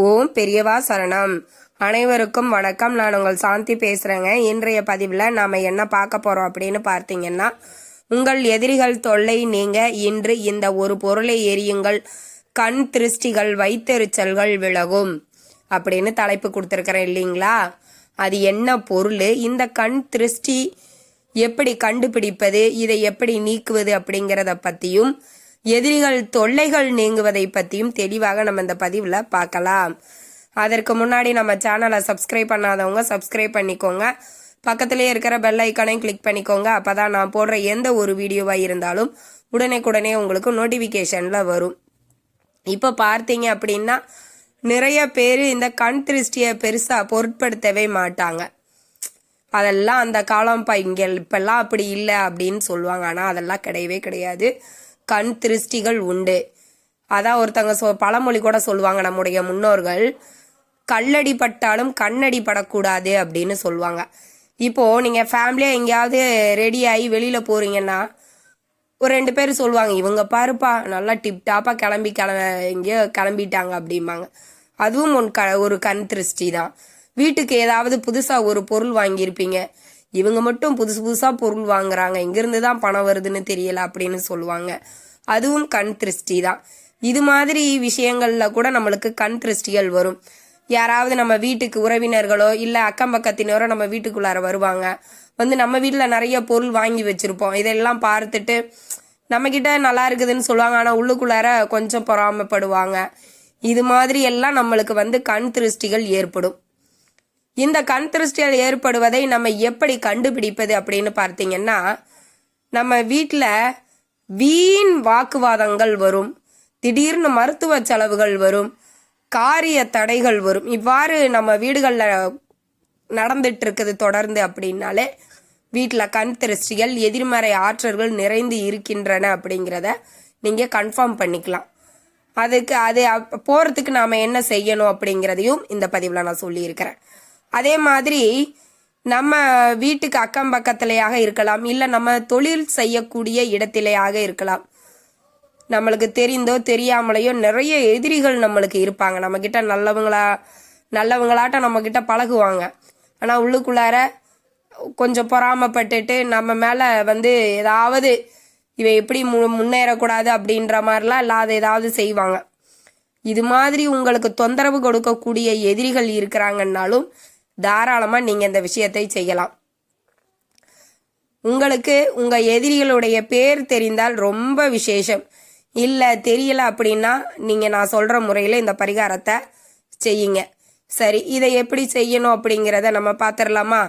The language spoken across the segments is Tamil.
ஓம் பெரியவா சரணம். அனைவருக்கும் வணக்கம். நான் உங்கள் சாந்தி பேசுகிறேங்க இன்றைய பதிவில் நாம் என்ன பார்க்க போகிறோம் அப்படின்னு பார்த்தீங்கன்னா உங்கள் எதிரிகள் தொல்லை நீங்க இன்று இந்த ஒரு பொருளை எரியுங்கள். கண் திருஷ்டிகள் வைத்தெரிச்சல்கள் விலகும் அப்படின்னு தலைப்பு கொடுத்துருக்குறேன் இல்லைங்களா? அது என்ன பொருள்? இந்த கண் திருஷ்டி எப்படி கண்டுபிடிப்பது? இதை எப்படி நீக்குவது அப்படிங்கிறத பற்றியும் எதிரிகள் தொல்லைகள் நீங்குவதை பற்றியும் தெளிவாக நம்ம இந்த பதிவில் பார்க்கலாம். அதற்கு முன்னாடி நம்ம சேனலை சப்ஸ்கிரைப் பண்ணாதவங்க சப்ஸ்கிரைப் பண்ணிக்கோங்க. பக்கத்திலே இருக்கிற பெல் ஐக்கானையும் கிளிக் பண்ணிக்கோங்க. அப்போ தான் நான் போடுற எந்த ஒரு வீடியோவாக இருந்தாலும் உடனே உங்களுக்கு நோட்டிஃபிகேஷனில் வரும். இப்போ பார்த்தீங்க அப்படின்னா நிறைய பேர் இந்த கண் திருஷ்டியை பெருசாக பொருட்படுத்தவே மாட்டாங்க. அதெல்லாம் அந்த காலம் இப்போ இங்கே இப்பெல்லாம் அப்படி இல்லை அப்படின்னு சொல்லுவாங்க. ஆனால் அதெல்லாம் கிடையவே கிடையாது. கண் திருஷ்டிகள் உண்டு. அதான் ஒருத்தங்க சொ பழமொழி கூட சொல்லுவாங்க நம்முடைய முன்னோர்கள். கல்லடி பட்டாலும் கண்ணடி படக்கூடாது அப்படின்னு சொல்லுவாங்க. இப்போது நீங்கள் ஃபேமிலியாக எங்கேயாவது ரெடி ஆகி வெளியில் போகிறீங்கன்னா ஒரு ரெண்டு பேர் சொல்லுவாங்க இவங்க பாருப்பா நல்லா டிப்டாப்பாக கிளம்பி கிளம்ப எங்கேயோ கிளம்பிட்டாங்க அப்படிம்பாங்க. அதுவும் ஒன் க ஒரு கண் திருஷ்டி தான். வீட்டுக்கு ஏதாவது புதுசாக ஒரு பொருள் வாங்கியிருப்பீங்க. இவங்க மட்டும் புதுசு புதுசாக பொருள் வாங்குறாங்க. இங்கேருந்து தான் பணம் வருதுன்னு தெரியல அப்படின்னு சொல்லுவாங்க. அதுவும் கண் திருஷ்டி தான் இது மாதிரி விஷயங்களில் கூட நம்மளுக்கு கண் திருஷ்டிகள் வரும். யாராவது நம்ம வீட்டுக்கு உறவினர்களோ இல்லை அக்கம் பக்கத்தினரோ நம்ம வீட்டுக்குள்ளார வருவாங்க. வந்து நம்ம வீட்டில் நிறைய பொருள் வாங்கி வச்சுருப்போம். இதெல்லாம் பார்த்துட்டு நம்மக்கிட்ட நல்லா இருக்குதுன்னு சொல்லுவாங்க. ஆனால் உள்ளுக்குள்ளார கொஞ்சம் பொறாமப்படுவாங்க. இது மாதிரி எல்லாம் நம்மளுக்கு வந்து கண் திருஷ்டிகள் ஏற்படும். இந்த கண் திருஷ்டிகள் ஏற்படுவதை நம்ம எப்படி கண்டுபிடிப்பது அப்படின்னு பார்த்தீங்கன்னா நம்ம வீட்டில் வீண் வாக்குவாதங்கள் வரும். திடீர்னு மருத்துவ செலவுகள் வரும். காரிய தடைகள் வரும். இவ்வாறு நம்ம வீடுகளில் நடந்துட்டு இருக்குது தொடர்ந்து அப்படின்னாலே வீட்டில் கண் திருஷ்டிகள் எதிர்மறை ஆற்றல்கள் நிறைந்து இருக்கின்றன அப்படிங்கிறத நீங்கள் கன்ஃபார்ம் பண்ணிக்கலாம். அதுக்கு அது போகிறதுக்கு நாம் என்ன செய்யணும் அப்படிங்கிறதையும் இந்த பதிவில் நான் சொல்லியிருக்கிறேன். அதே மாதிரி நம்ம வீட்டுக்கு அக்கம் பக்கத்திலேயாக இருக்கலாம் இல்லை நம்ம தொழில் செய்யக்கூடிய இடத்திலேயாக இருக்கலாம். நம்மளுக்கு தெரிந்தோ தெரியாமலேயோ நிறைய எதிரிகள் நம்மளுக்கு இருப்பாங்க. நம்மக்கிட்ட நல்லவங்களா நல்லவங்களாட்டம் நம்மக்கிட்ட பழகுவாங்க. ஆனால் உள்ளுக்குள்ளார கொஞ்சம் பொறாமப்பட்டுட்டு நம்ம மேலே வந்து ஏதாவது இவ எப்படி மு முன்னேறக்கூடாது அப்படின்ற மாதிரிலாம் இல்லாத ஏதாவது செய்வாங்க. இது மாதிரி உங்களுக்கு தொந்தரவு கொடுக்கக்கூடிய எதிரிகள் இருக்கிறாங்கன்னாலும் தாராளமாக நீங்கள் இந்த விஷயத்தை செய்யலாம். உங்களுக்கு உங்கள் எதிரிகளுடைய பேர் தெரிந்தால் ரொம்ப விசேஷம். இல்லை தெரியல அப்படின்னா நீங்கள் நான் சொல்கிற முறையில் இந்த பரிகாரத்தை செய்யுங்க. சரி இதை எப்படி செய்யணும் அப்படிங்கிறத நம்ம பார்த்துடலாமா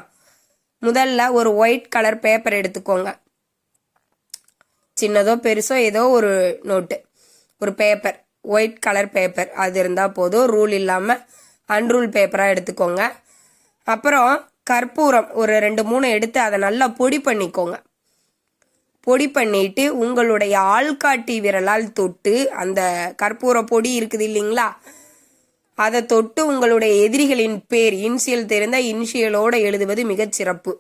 முதல்ல ஒரு ஒயிட் கலர் பேப்பர் எடுத்துக்கோங்க. சின்னதோ பெருசோ ஏதோ ஒரு நோட்டு ஒரு பேப்பர் ஒயிட் கலர் பேப்பர் அது இருந்தால் போதும் ரூல் இல்லாமல் அன்ரூல் பேப்பராக எடுத்துக்கோங்க. அப்புறம் கற்பூரம் ஒரு ரெண்டு மூணு எடுத்து அதை நல்லா பொடி பண்ணிக்கோங்க. பொடி பண்ணிட்டு உங்களுடைய ஆள்காட்டி விரலால் தொட்டு அந்த கற்பூர பொடி இருக்குது இல்லைங்களா? அதை தொட்டு உங்களுடைய எதிரிகளின் பேர் இன்சியல் தெரிந்த இன்சியலோடு எழுதுவது மிகச்சிறப்பு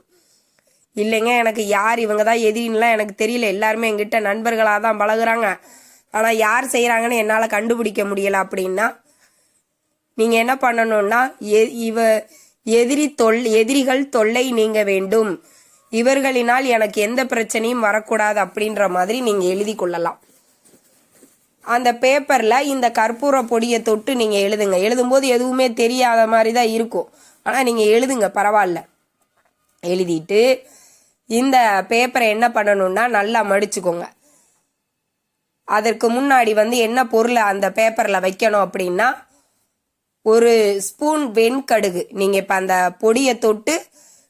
இல்லைங்க எனக்கு யார் இவங்க தான் எதிரின்லாம் எனக்கு தெரியல. எல்லாருமே எங்கிட்ட நண்பர்களாக தான் பழகுறாங்க. ஆனால் யார் செய்கிறாங்கன்னு என்னால் கண்டுபிடிக்க முடியல அப்படின்னா நீங்கள் என்ன பண்ணணும்னா எ- இவ எதிரி தொல் எதிரிகள் தொல்லை நீங்க வேண்டும். இவர்களினால் எனக்கு எந்த பிரச்சனையும் வரக்கூடாது அப்படின்ற மாதிரி நீங்கள் எழுதி கொள்ளலாம். அந்த பேப்பரில் இந்த கற்பூர பொடியை தொட்டு நீங்கள் எழுதுங்க. எழுதும்போது எதுவுமே தெரியாத மாதிரி தான் இருக்கும். ஆனால் நீங்கள் எழுதுங்க பரவாயில்ல. எழுதிட்டு இந்த பேப்பரை என்ன பண்ணணும்னா நல்லா மடிச்சுக்கோங்க. அதற்கு முன்னாடி வந்து என்ன பொருளை அந்த பேப்பரில் வைக்கணும் அப்படின்னா ஒரு ஸ்பூன் வெண்கடுகு. நீங்கள் இப்போ அந்த பொடியை தொட்டு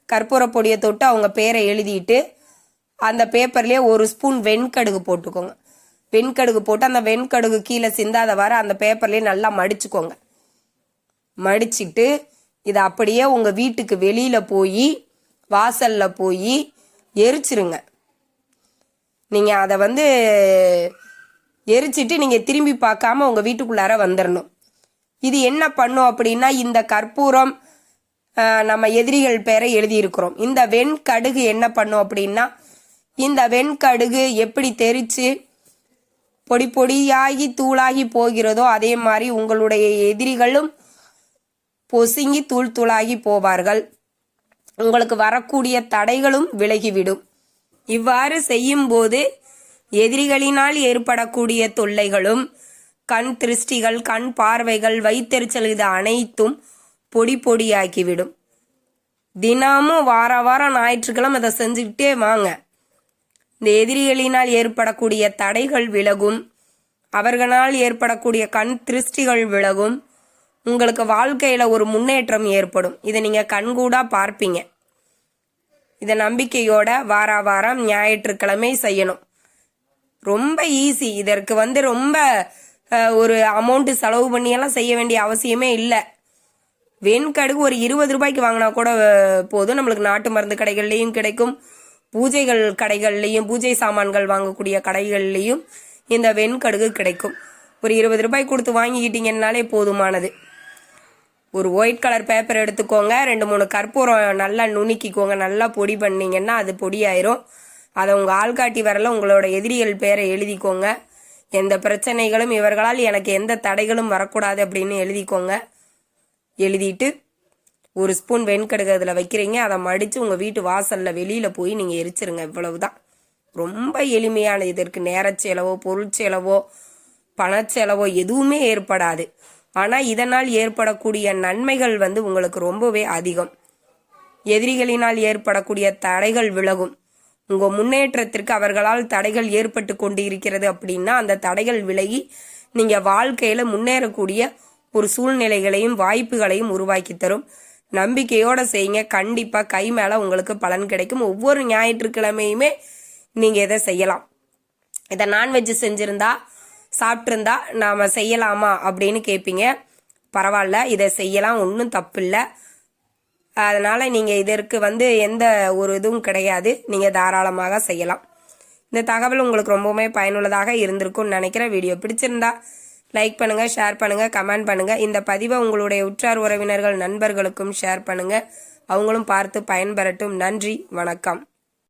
கற்பூர பொடியை தொட்டு அவங்க பேரை எழுதிட்டு அந்த பேப்பர்லேயே ஒரு ஸ்பூன் வெண்கடுகு போட்டுக்கோங்க. வெண்கடுகு போட்டு அந்த வெண்கடுகு கீழே சிந்தாத வர அந்த பேப்பர்லேயே நல்லா மடிச்சுக்கோங்க. மடிச்சிட்டு இதை அப்படியே உங்கள் வீட்டுக்கு வெளியில் போய் வாசலில் போய் எரிச்சிருங்க. நீங்கள் அதை வந்து எரிச்சிட்டு நீங்கள் திரும்பி பார்க்காம உங்கள் வீட்டுக்குள்ளார வந்துடணும் இது என்ன பண்ணும் அப்படின்னா இந்த கற்பூரம் நம்ம எதிரிகள் பேரை எழுதியிருக்கிறோம். இந்த வெண்கடுகு என்ன பண்ணும் அப்படின்னா இந்த வெண்கடுகு எப்படி தெரித்து பொடி பொடியாகி தூளாகி போகிறதோ அதே மாதிரி உங்களுடைய எதிரிகளும் பொசுங்கி தூள் தூளாகி போவார்கள். உங்களுக்கு வரக்கூடிய தடைகளும் விலகிவிடும். இவ்வாறு செய்யும்போது எதிரிகளினால் ஏற்படக்கூடிய தொல்லைகளும் கண் திருஷ்டிகள் கண் பார்வைகள் வைத்தெரிச்சல் இது அனைத்தும் பொடி பொடியாக்கிவிடும் தினமும் வார வாரம் ஞாயிற்றுக்கிழமை அதை செஞ்சுக்கிட்டே வாங்க. இந்த எதிரிகளினால் ஏற்படக்கூடிய தடைகள் விலகும். அவர்களால் ஏற்படக்கூடிய கண் திருஷ்டிகள் விலகும். உங்களுக்கு வாழ்க்கையில ஒரு முன்னேற்றம் ஏற்படும். இதை நீங்க கண்கூடா பார்ப்பீங்க. இதை நம்பிக்கையோட வார வாரம் ஞாயிற்றுக்கிழமை செய்யணும். ரொம்ப ஈஸி இதற்கு வந்து ரொம்ப ஒரு அமௌண்ட்டு செலவு பண்ணியெல்லாம் செய்ய வேண்டிய அவசியமே இல்லை. வெண்கடுகு ஒரு இருபது ரூபாய்க்கு வாங்கினா கூட போதும். நம்மளுக்கு நாட்டு மருந்து கடைகள்லையும் கிடைக்கும். பூஜைகள் கடைகள்லையும் பூஜை சாமான்கள் வாங்கக்கூடிய கடைகள்லையும் இந்த வெண்கடுகு கிடைக்கும். ஒரு இருபது ரூபாய் கொடுத்து வாங்கிக்கிட்டீங்கன்னாலே போதுமானது. ஒரு ஒயிட் கலர் பேப்பர் எடுத்துக்கோங்க. ரெண்டு மூணு கற்பூரம் நல்லா நுணுக்கிக்கோங்க. நல்லா பொடி பண்ணிங்கன்னா அது பொடியாயிரும். அதை உங்கள் ஆள்காட்டி வரல உங்களோட எதிரிகள் பேரை எழுதிக்கோங்க. எந்த பிரச்சனைகளும் இவர்களால் எனக்கு எந்த தடைகளும் வரக்கூடாது அப்படின்னு எழுதிக்கோங்க. எழுதிட்டு ஒரு ஸ்பூன் வெண்கடுகு அதில் வைக்கிறீங்க. அதை மடித்து உங்கள் வீட்டு வாசலில் வெளியில் போய் நீங்கள் எரிச்சிருங்க. இவ்வளவுதான். ரொம்ப எளிமையான இதற்கு நேரச்செலவோ பொருட்செலவோ பணச்செலவோ எதுவுமே ஏற்படாது. ஆனால் இதனால் ஏற்படக்கூடிய நன்மைகள் வந்து உங்களுக்கு ரொம்பவே அதிகம். எதிரிகளினால் ஏற்படக்கூடிய தடைகள் விலகும். உங்க முன்னேற்றத்திற்கு அவர்களால் தடைகள் ஏற்பட்டு கொண்டு இருக்கிறது அப்படின்னா அந்த தடைகள் விலகி நீங்க வாழ்க்கையில முன்னேறக்கூடிய ஒரு சூழ்நிலைகளையும் வாய்ப்புகளையும் உருவாக்கி தரும். நம்பிக்கையோட செய்யுங்க. கண்டிப்பா கை மேல உங்களுக்கு பலன் கிடைக்கும். ஒவ்வொரு ஞாயிற்றுக்கிழமையுமே நீங்க இதை செய்யலாம். இதை நான்வெஜ் செஞ்சிருந்தா சாப்பிட்ருந்தா நாம செய்யலாமா அப்படின்னு கேட்பீங்க பரவாயில்ல இதை செய்யலாம். ஒன்றும் தப்பு இல்லை அதனால் நீங்கள் இதற்கு வந்து எந்த ஒரு இதுவும் கிடையாது. நீங்கள் தாராளமாக செய்யலாம். இந்த தகவல் உங்களுக்கு ரொம்பவுமே பயனுள்ளதாக இருந்திருக்கும்னு நினைக்கிறேன். வீடியோ பிடிச்சிருந்தா லைக் பண்ணுங்கள் ஷேர் பண்ணுங்கள் கமெண்ட் பண்ணுங்கள் இந்த பதிவை உங்களுடைய உற்றார் உறவினர்கள் நண்பர்களுக்கும் ஷேர் பண்ணுங்கள் அவங்களும் பார்த்து பயன்பெறட்டும். நன்றி வணக்கம்.